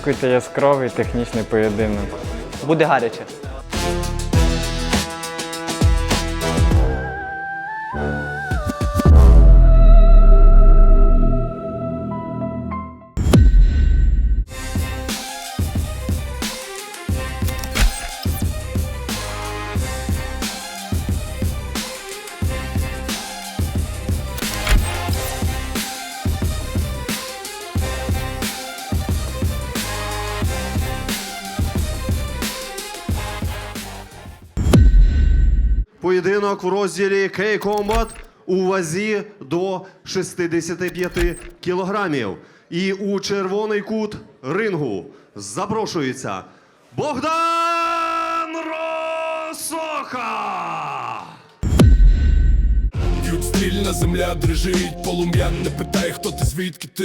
Очікуйте яскравий технічний поєдинок. Буде гаряче. Поєдинок в розділі K-Combat у вазі до 65 кілограмів. І у червоний кут рингу запрошується Богдан Росоха! Стрільна земля дрижить, полум'я не питай, хто ти звідки ти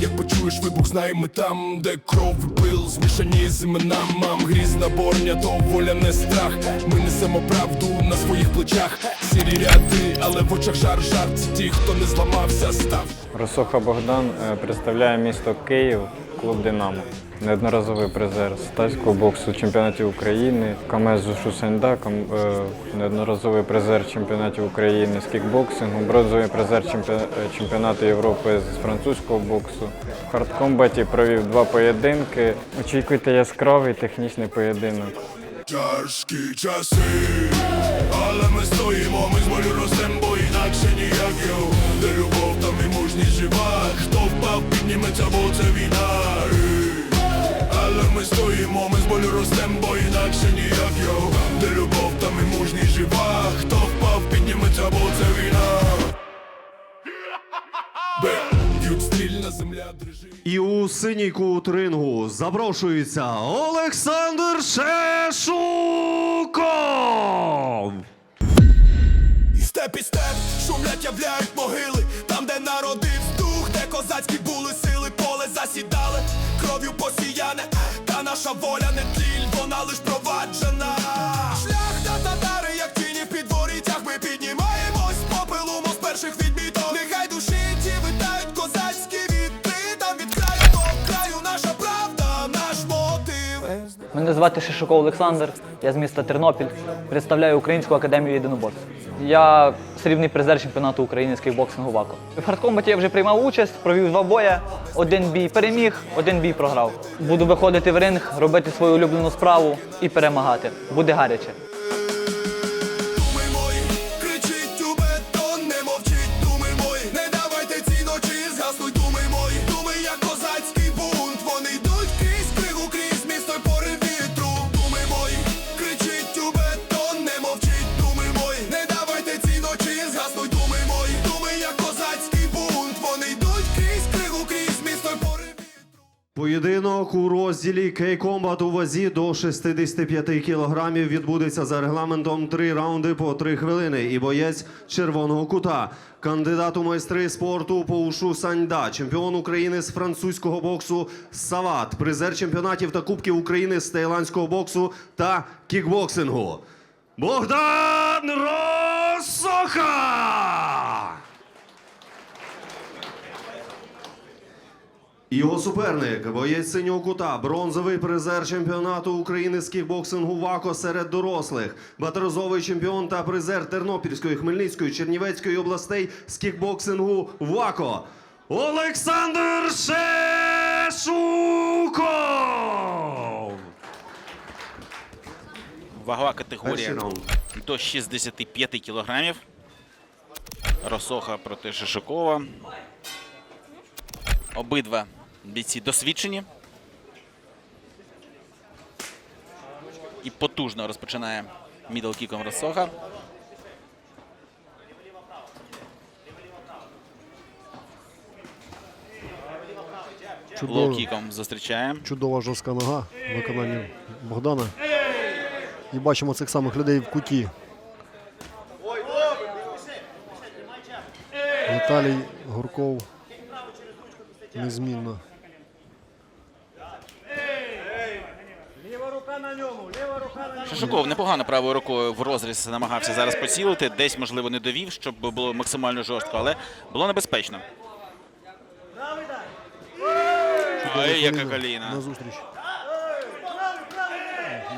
Як почуєш вибух, знай ми там, де кров і пил змішані з іменам Грізна борня, то воля не страх. Ми несемо правду на своїх плечах. Сірі ряди, але в очах жар жар Це ті, хто не зламався, став. Росоха Богдан е, представляє місто Київ, клуб Динамо. Неодноразовий призер з тайського боксу чемпіонатів України, КМС Зушу Сенда, ком- е, неодноразовий призер чемпіонатів України з кікбоксингу, бронзовий призер е, чемпіонату Європи з французького боксу. В хардкомбаті провів два поєдинки. Очікуйте яскравий технічний поєдинок. Тяжкі часи, але ми стоїмо, ми з волю ростем, бо інакше ніяк йо Де любов, там і мужність жива Хто впав, підніметься, бо це війна ростем, бо інакше ніяк. Йо Де любов, там і мужність жива. Хто впав, підніметься, бо це війна. Б'ють стрільна земля дрижить І у синій кут рингу запрошується Олександр Шешуков! І степ і степ шумлять, являють могили. Там, де народився дух, де козацькі були сили, поле засідали, кров'ю посіяне, та наша воля не тліль, вона лиш Мене звати Шишуков Олександр, я з міста Тернопіль, представляю Українську академію єдиноборств. Я срібний призер чемпіонату України з кікбоксингу ВАКО. В хардкомбаті я вже приймав участь, провів два бої. Один бій переміг, один бій програв. Буду виходити в ринг, робити свою улюблену справу і перемагати. Буде гаряче. Поєдинок у розділі K-Combat у вазі до 65 кілограмів відбудеться за регламентом три раунди по три хвилини. І боєць червоного кута, кандидат у майстри спорту по ушу Саньда, чемпіон України з французького боксу Сават, призер чемпіонатів та кубків України з таїландського боксу та кікбоксингу. Богдан Росоха! Його суперник, боєць синього кута, бронзовий призер чемпіонату України з кікбоксингу ВАКО серед дорослих, батерозовий чемпіон та призер Тернопільської, Хмельницької, Чернівецької областей з кікбоксингу ВАКО. Олександр Шешуков! Вагова категорія до 65 кілограмів. Росоха проти Шишакова. Обидва бійці досвідчені. І потужно розпочинає мідлкіком Росоха. Чудово, Лоу-кіком зустрічає. чудова жорстка нога в виконанні Богдана. І бачимо цих самих людей в куті. Віталій Гурков незмінно. Шишаков непогано правою рукою в розріз намагався зараз поцілити. Десь, можливо, не довів, щоб було максимально жорстко, але було небезпечно. Ой, яка коліна. На зустріч.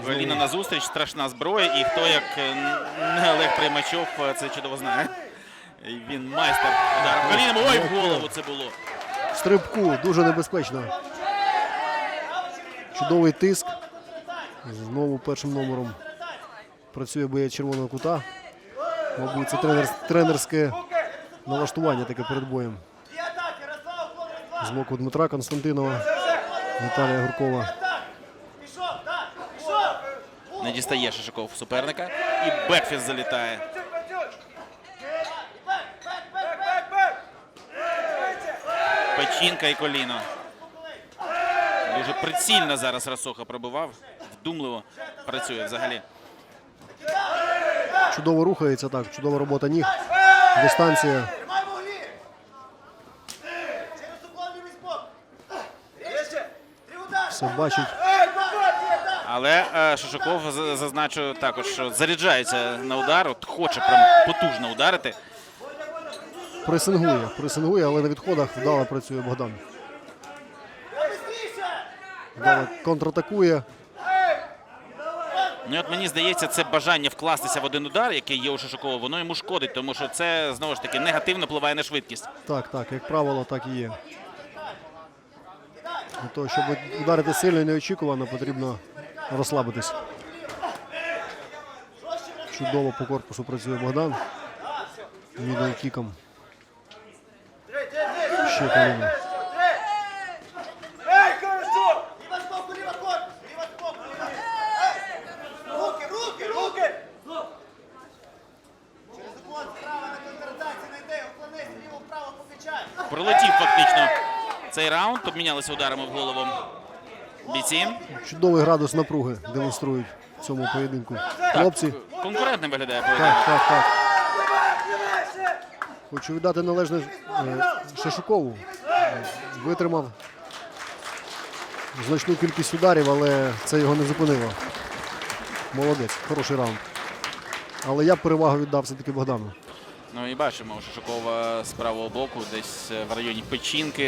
Коліна на зустріч, страшна зброя, і хто як е, не Олег Приймачов е, це чудово знає. Він майстер ударом коліном. Ой, в голову це було. Стрибку дуже небезпечно. Чудовий тиск. Знову першим номером працює боєць червоного кута. Мабуть, це тренер, тренерське налаштування таке перед боєм. З боку Дмитра Константинова, Віталія Гуркова. Не дістає Шишаков суперника. І Бекфіст залітає. Печінка і коліно. Дуже прицільно зараз Расоха пробивав. Вдумливо працює взагалі. Чудово рухається так, чудова робота ніг. Дистанція. Все бачить. Але е, Шишаков зазначу також, що заряджається на удар, от хоче прям потужно ударити. Пресингує, пресингує, але на відходах вдало працює Богдан. Вдало контратакує. Ну от мені здається, це бажання вкластися в один удар, який є у Шишакова, воно йому шкодить, тому що це знову ж таки негативно впливає на швидкість. Так, так, як правило, так і є. Для того, щоб ударити сильно і неочікувано, потрібно розслабитись. Чудово по корпусу працює Богдан. Мідл-кіком. Ще коліно. Цей раунд, обмінялися ударами в голову бійці. Чудовий градус напруги демонструють в цьому поєдинку. Хлопці, Конкурентним виглядає поєдинок. так, так, так. Хочу віддати належне е, Шишукову. Е, Витримав значну кількість ударів, але це його не зупинило. Молодець, хороший раунд. Але я б перевагу віддав все-таки Богдану. Ну і бачимо що Шишакова з правого боку, десь е, в районі печінки.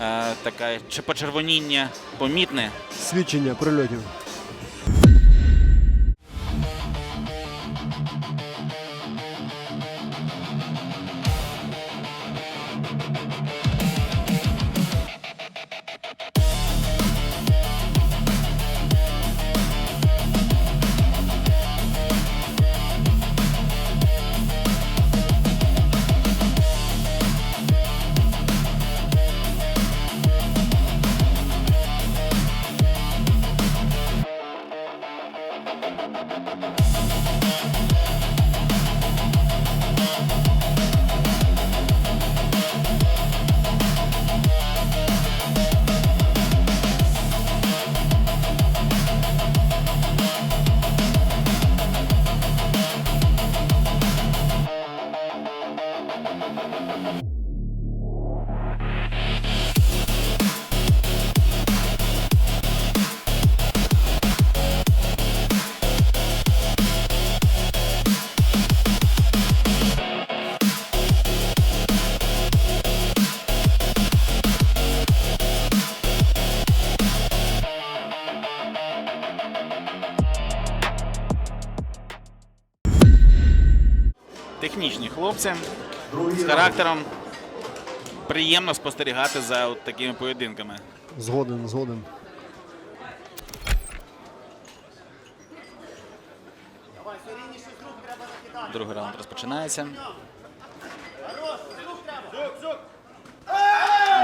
е, Таке почервоніння помітне. Свідчення прильотів. Хлопці з характером. Приємно спостерігати за от такими поєдинками. Згоден, згоден. Другий раунд розпочинається.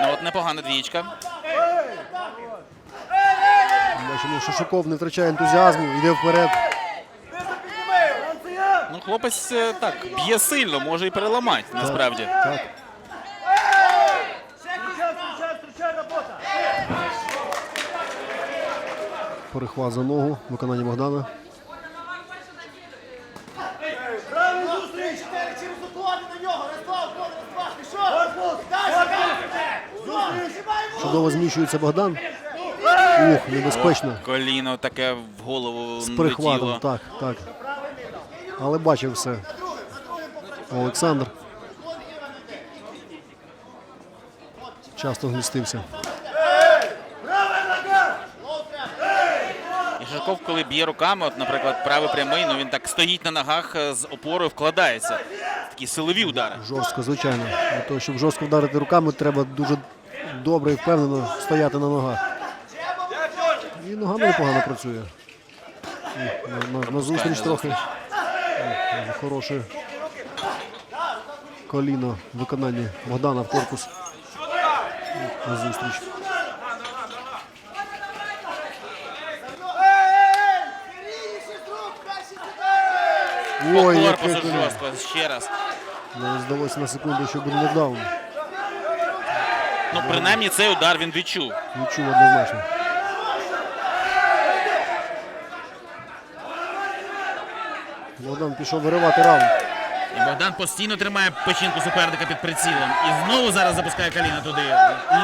Ну от непогана двічка. Бачимо, що Шишуков не втрачає ентузіазму, йде вперед. Ну, хлопець е, так б'є сильно, може і переламати насправді. Так. Перехват за ногу, виконання Богдана. Чудово зміщується Богдан. Ух, небезпечно. Коліно таке в голову З перехватом, летіло. так, так але бачив все. Олександр. Часто змістився. Жирков, коли б'є руками, от, наприклад, правий прямий, ну він так стоїть на ногах е, з опорою, вкладається. Такі силові удари. Жорстко, звичайно. Для того, щоб жорстко вдарити руками, треба дуже добре і впевнено стояти на ногах. І ногами непогано працює. На, на, на зустріч трохи. Хороше коліно в виконанні Богдана в корпус. Зустріч. Ой, яке жорстко, ще раз. Навіть здалося на секунду, що буде нокдаун. Ну, принаймні цей удар він відчув. Відчув однозначно. Богдан пішов виривати раунд. І Богдан постійно тримає печінку суперника під прицілом. І знову зараз запускає коліна туди.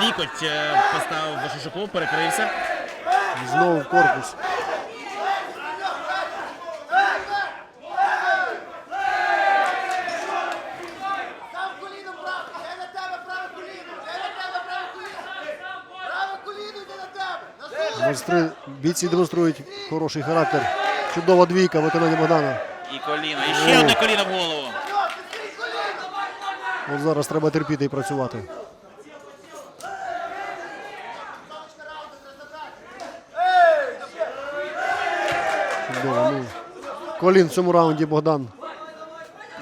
Лікоть е, поставив Шишуков, перекрився. І знову в корпус. Бійці демонструють хороший характер. Чудова двійка виконання Богдана. І коліно. І ще одне коліно в голову. От зараз треба терпіти і працювати. Чудово. Ну, колін в цьому раунді Богдан.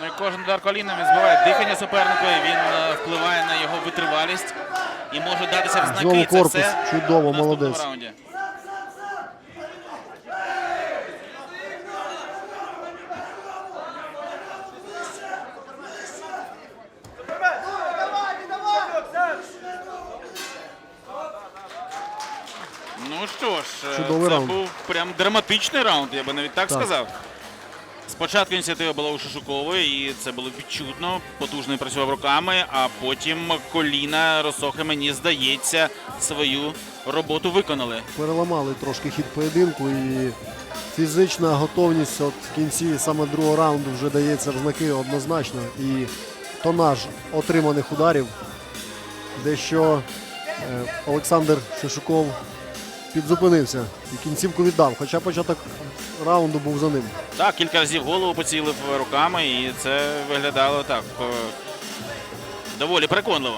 Ну і кожен удар коліном він збиває дихання суперникові, він е, впливає на його витривалість і може датися в знаки. Знову Це корпус. все Чудово, в наступному молодець. раунді. Давай, давай! Ну що ж, е, Чудовий це раунд. був прям драматичний раунд, я би навіть так, Так. сказав. Спочатку ініціатива була у Шишукової, і це було відчутно. Потужно працював руками, а потім коліна Росохи, мені здається, свою роботу виконали. Переламали трошки хід поєдинку і фізична готовність от в кінці саме другого раунду вже дається в знаки однозначно. І тонаж отриманих ударів, дещо е, Олександр Шишуков підзупинився і кінцівку віддав, хоча початок раунду був за ним. Так, кілька разів голову поцілив руками, і це виглядало так е, доволі переконливо.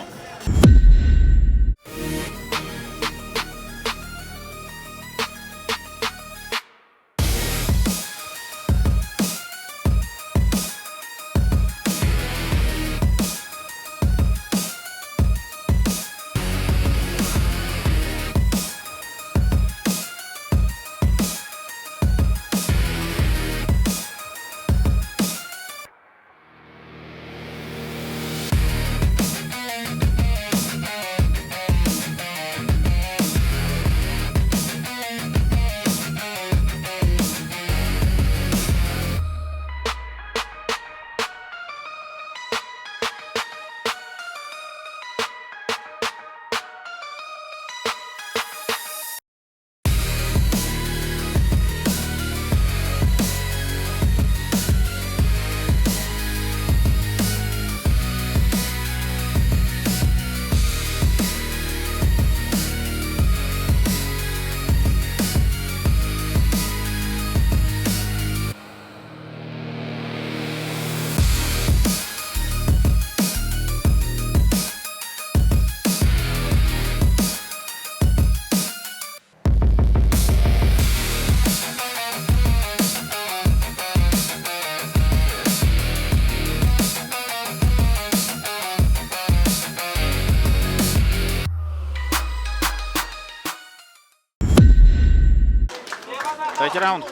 Раунд.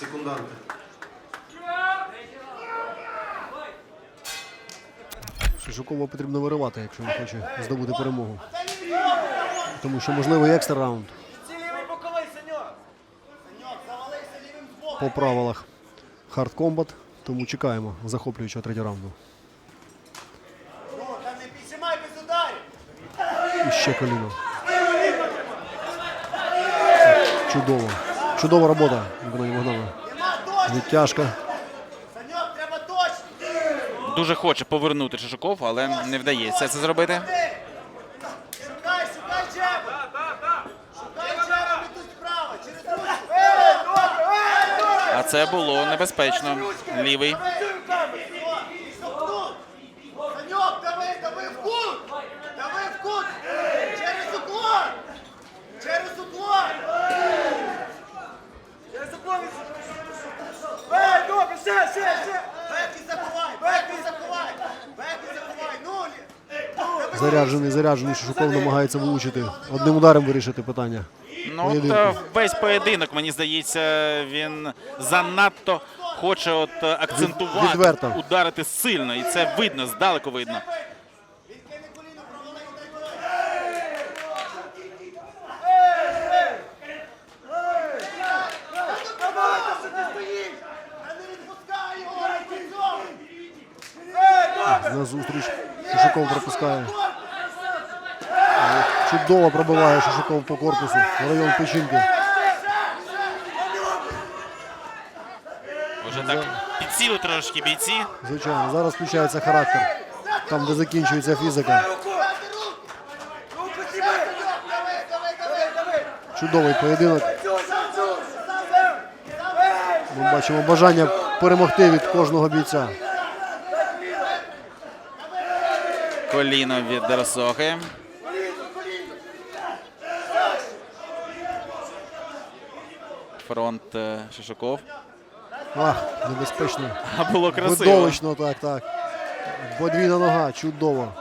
Секунданти. Шишукова потрібно виривати, якщо він хоче здобути перемогу. Тому що можливо екстра раунд по правилах Combat. Тому чекаємо захоплюючого третього раунду. І ще коліно. Чудово. Чудова робота! Відтяжка. Дуже хоче повернути Шишуков, але не вдається це зробити. Через це було небезпечно. Лівий. Заряджений, заряджений Шишуков намагається влучити. Одним ударом вирішити питання. Ну, Поєдинку. е, весь поєдинок, мені здається, він занадто хоче от е, акцентувати, відверто. ударити сильно, і це видно, здалеку видно. На зустріч Шишуков пропускає. Чудово пробиває Шишуков по корпусу. в Район печінки. Вже так підсіли трошки бійці. Звичайно, зараз включається характер. Там, де закінчується фізика. Чудовий поєдинок. Ми бачимо бажання перемогти від кожного бійця. Коліно від Дерсохи. Фронт е, Шишуков. Ах, небезпечно. А було красиво. Видовищно, так, так. Подвійна нога, чудово.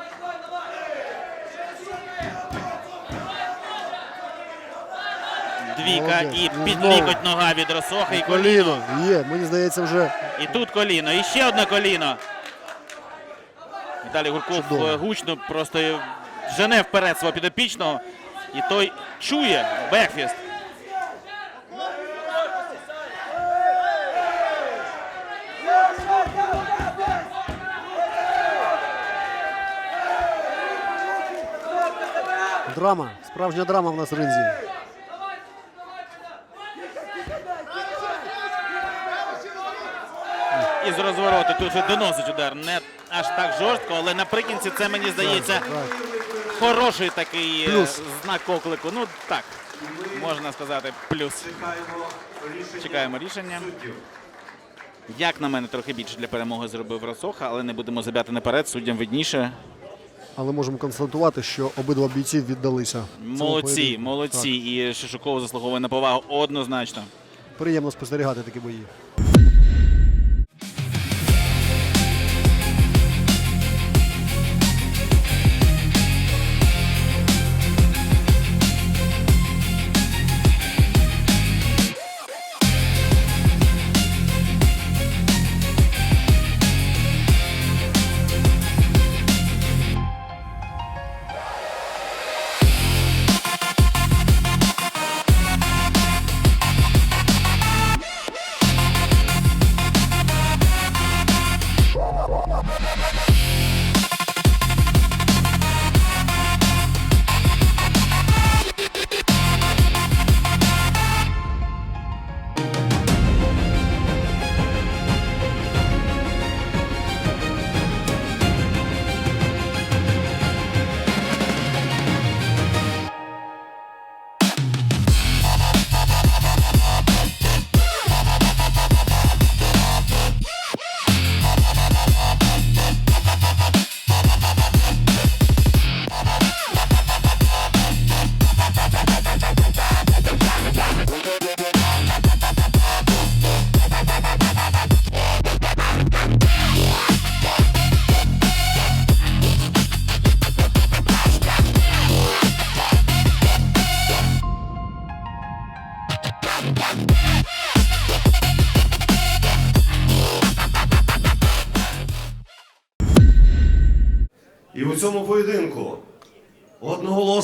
Двійка Молодець. і Ну, під знову. лікоть нога від Росохи. І коліно. Коліно. Є, мені здається, вже І тут коліно, і ще одне коліно. Віталій Гурков Чудово. е, гучно просто жене вперед свого підопічного. І той чує бекфіст. Драма. Справжня драма в нас в ринзі. І з розвороту тут вже доносить удар. Не аж так жорстко, але наприкінці це мені здається хороший такий е, Плюс. знак оклику. Ну так, можна сказати, плюс. Чекаємо рішення. Як на мене, трохи більше для перемоги зробив Росоха, але не будемо забігати наперед, суддям видніше. Але можемо констатувати, що обидва бійці віддалися. Молодці, Молодці, Так. І Шишуков заслуговує на повагу однозначно. Приємно спостерігати такі бої.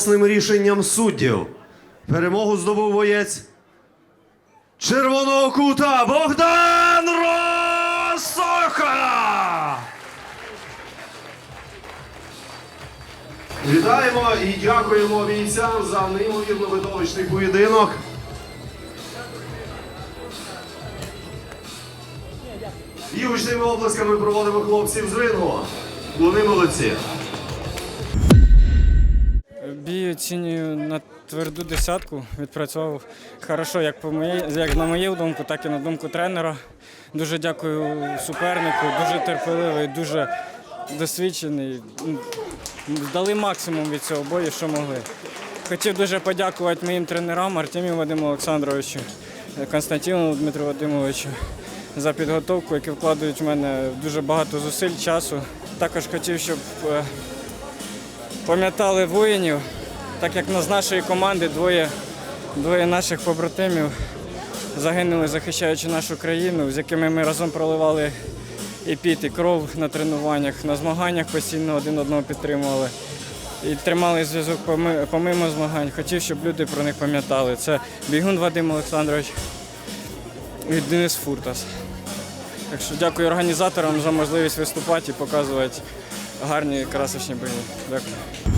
Одноголосним рішенням суддів перемогу здобув боєць червоного кута Богдан Росоха! Вітаємо і дякуємо бійцям за неймовірно видовищний поєдинок. І гучними оплесками проводимо хлопців з рингу. Вони молодці. Оцінюю на тверду десятку. Відпрацьовував хорошо, як по моїй, як на мою думку, так і на думку тренера. Дуже дякую супернику, дуже терпеливий, дуже досвідчений. Дали максимум від цього бою, що могли. Хотів дуже подякувати моїм тренерам Артемію Вадиму Олександровичу, Константину Дмитру Вадимовичу за підготовку, які вкладають в мене дуже багато зусиль, часу. Також хотів, щоб е, пам'ятали воїнів, так як з нашої команди двоє, двоє наших побратимів загинули, захищаючи нашу країну, з якими ми разом проливали і піт, і кров на тренуваннях, на змаганнях постійно один одного підтримували. І тримали зв'язок помимо змагань. Хотів, щоб люди про них пам'ятали. Це Бігун Вадим Олександрович і Денис Фуртас. Так що дякую організаторам за можливість виступати і показувати гарні красочні бої. Дякую.